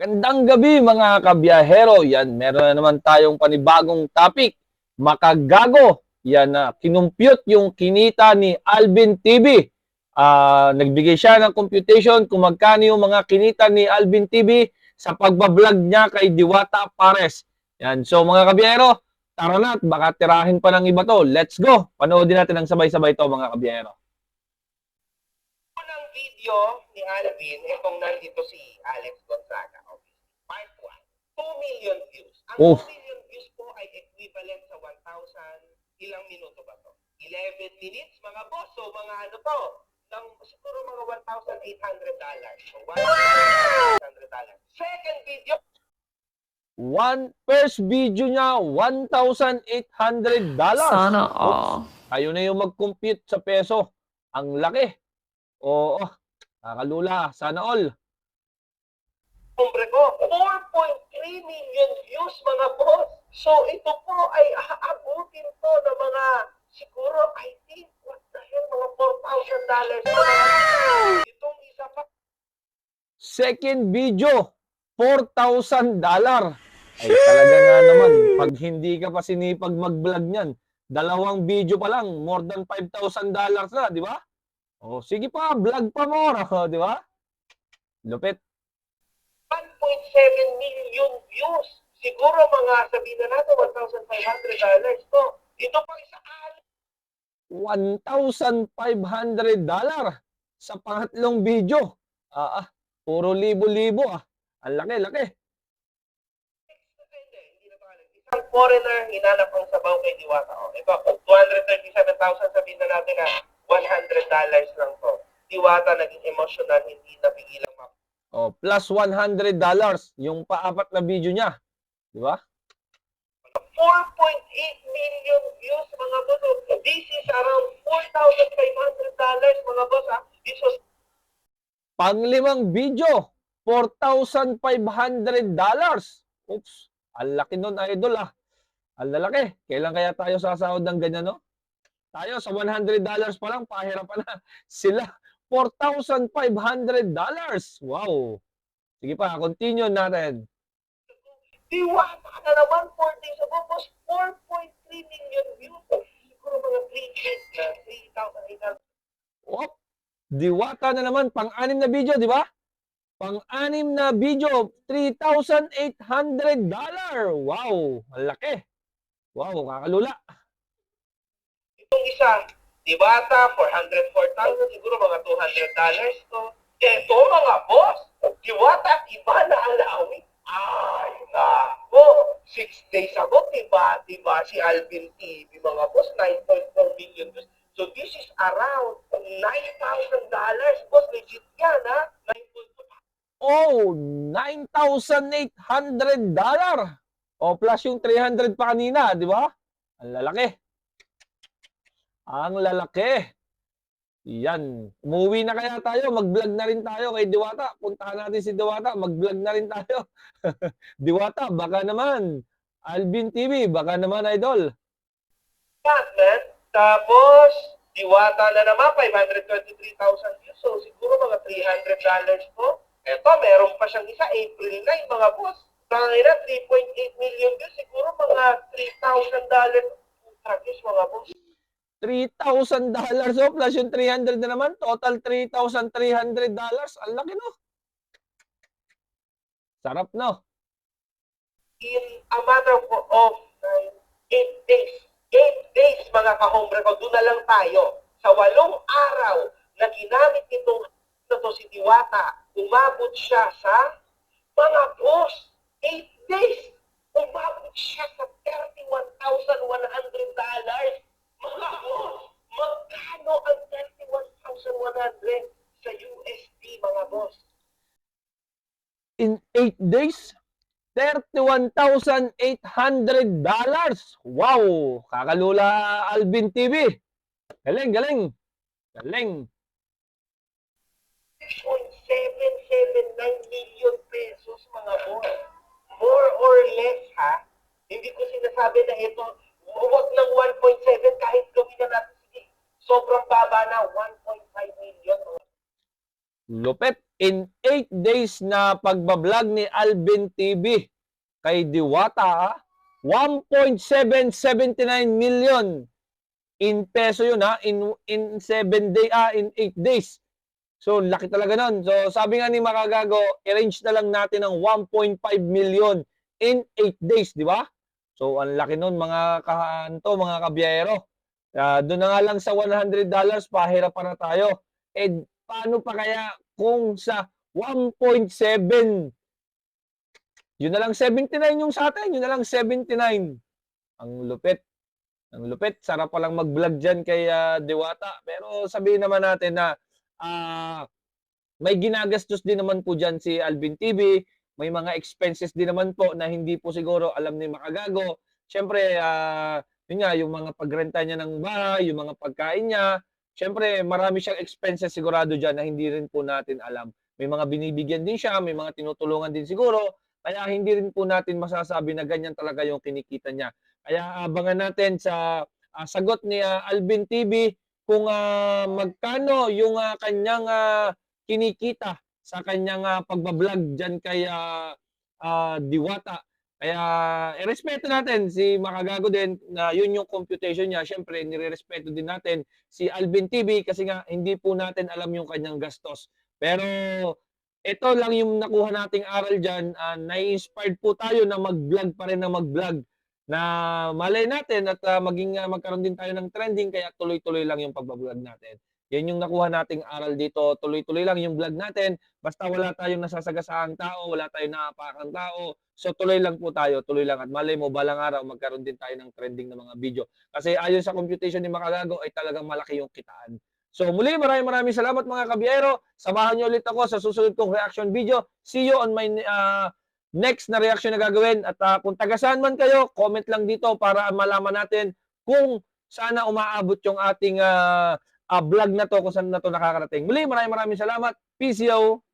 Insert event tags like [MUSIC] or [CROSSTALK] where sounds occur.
Gandang gabi mga kabiyahero. Yan, meron na naman tayong panibagong topic. Makagago. Yan na, kinumpute yung kinita ni Alvin TV. Ah, nagbigay siya ng computation kung magkano yung mga kinita ni Alvin TV sa pagbablog niya kay Diwata Pares. Yan, so mga kabiyahero, tara na at baka tirahin pa ng iba to. Let's go! Panoodin natin ang sabay-sabay to mga kabiyahero. unang video ni Alvin, itong nandito si Alex Gonzaga, obviously. Part 1, 2 million views. Ang Oof. 2 million views po ay equivalent sa 1,000, ilang minuto ba to? 11 minutes, mga boss. So, mga ano to, ng, siguro mga 1,800 dollars. So, 1,800 dollars. Second video, One first video niya, $1,800. Sana all. Ayun na yung mag-compute sa peso. Ang laki. Oo. Kakalula. Sana all. Hombre ko, 4.3 million views mga boss. So ito po ay aabutin po ng mga siguro I think what the hell mga 4,000 dollars. Itong isa pa Second video, $4,000. Ay talaga nga naman, pag hindi ka pa sinipag mag-vlog niyan, dalawang video pa lang, more than $5,000 na, di ba? O, sige pa, vlog pa more, [LAUGHS] di ba? Lupit. 1.7 million views. Siguro mga sabihin na natin 1,500 dollars to. Ito pa isa ali. $1,500 sa pangatlong video. Ah, ah, puro libo-libo ah. Ang laki, laki. Hindi na pangalan. Isang foreigner hinanap ang sabaw kay Diwata. O, ito, 237,000 sabihin na natin na 100 dollars lang to. Diwata naging emotional, hindi napigilang map. Oh, plus $100 yung paapat na video niya. Di ba? 4.8 million views mga boss. This is around 4,500 dollars mga boss ha. This was Panglimang video, $4,500. Oops, ang laki nun, idol ah. Ang lalaki. Kailan kaya tayo sasahod ng ganyan, no? Tayo sa $100 pa lang, pahirapan na. [LAUGHS] Sila, $4,500. Wow. Sige pa, continue natin. Diwata na naman 4 days ago boss. 4.3 million views. Siguro mga 3 na 3,800. Op, diwata na naman, pang-anim na video, di ba? Pang-anim na video, $3,800. Wow, ang laki. Wow, kakalula. Itong isa, Diwata, 404,000, siguro mga 200 dollars to. Ito mga boss, Diwata, iba na ang lawin. Ay, nako. Six days ago, diba, diba, si Alvin TV, mga boss, 9.4 million views. So this is around 9,000 dollars. Boss, legit yan, ha? 9.4. Oh, $9,800. O plus yung 300 pa kanina, di ba? Ang lalaki. Ang lalaki. Yan. Umuwi na kaya tayo. Mag-vlog na rin tayo kay Diwata. Puntahan natin si Diwata. Mag-vlog na rin tayo. [LAUGHS] Diwata, baka naman. Alvin TV, baka naman, idol. man. Tapos, Diwata na naman, 523,000 views. So, siguro mga 300 dollars po. Eto, meron pa siyang isa, April 9, mga boss. Tangin na, 3.8 million views. Siguro mga 3,000 dollars. Tragis, mga boss. $3,000 o plus yung 300 na naman. Total $3,300. Ang laki, no? Sarap, no? In a matter of, of 8 days. 8 days, mga kahombre ko. Doon na lang tayo. Sa walong araw na ginamit itong na to si Diwata, umabot siya sa mga boss. 8 days. Umabot siya sa 31,100 dollars. Mga boss, magkano ang 31,100 sa USD, mga boss? in 8 days, $31,800. Wow! Kakalula Alvin TV. Galing, galing. Galing. 6.779 million pesos, mga boss. More or less, ha? Hindi ko sinasabi na ito, huwag ng 1.7 kahit gawin na natin, sobrang baba na, 1.5 million. Lupit. In 8 days na pagbablog ni Alvin TV kay Diwata, ah, 1.779 million in peso yun ha, in in 7 day ah, in 8 days. So laki talaga nun. So sabi nga ni Makagago, arrange na lang natin ng 1.5 million in 8 days, di ba? So ang laki nun mga kahanto, mga kabiyero. Uh, doon na nga lang sa $100, pahirap para tayo. Eh paano pa kaya kung sa 1.7 yun na lang 79 yung sa atin, yun na lang 79. Ang lupit. Ang lupit. Sarap palang mag-vlog dyan kay ah, Dewata. Pero sabihin naman natin na ah, may ginagastos din naman po dyan si Alvin TV. May mga expenses din naman po na hindi po siguro alam ni Makagago. Siyempre, ah, yun nga, yung mga pagrenta niya ng bahay, yung mga pagkain niya. Siyempre, marami siyang expenses sigurado dyan na hindi rin po natin alam. May mga binibigyan din siya, may mga tinutulungan din siguro. Kaya hindi rin po natin masasabi na ganyan talaga yung kinikita niya. Kaya abangan natin sa ah, sagot ni ah, Alvin TV kung ah, magkano yung ah, kanyang ah, kinikita sa kanyang ah, pagbablog dyan kay ah, ah, Diwata. Kaya irespeto natin si Makagago din na yun yung computation niya. Siyempre, nirerespeto din natin si Alvin TV kasi nga hindi po natin alam yung kanyang gastos. Pero ito lang yung nakuha nating aral dyan. Uh, nai-inspired po tayo na mag-vlog pa rin na mag-vlog na malay natin at uh, maging uh, magkaroon din tayo ng trending kaya tuloy-tuloy lang yung pagbablog natin. Yan yung nakuha nating aral dito. Tuloy-tuloy lang yung vlog natin. Basta wala tayong nasasagasaang tao, wala tayong nakapakang tao. So tuloy lang po tayo, tuloy lang. At malay mo, balang araw, magkaroon din tayo ng trending ng mga video. Kasi ayon sa computation ni Makagago, ay talagang malaki yung kitaan. So muli, maraming maraming salamat mga kabiyero. Samahan niyo ulit ako sa susunod kong reaction video. See you on my uh, next na reaction na gagawin. At uh, kung tagasaan man kayo, comment lang dito para malaman natin kung sana umaabot yung ating uh, uh, vlog na to kung saan na to nakakarating. Muli, maraming maraming salamat. Yo!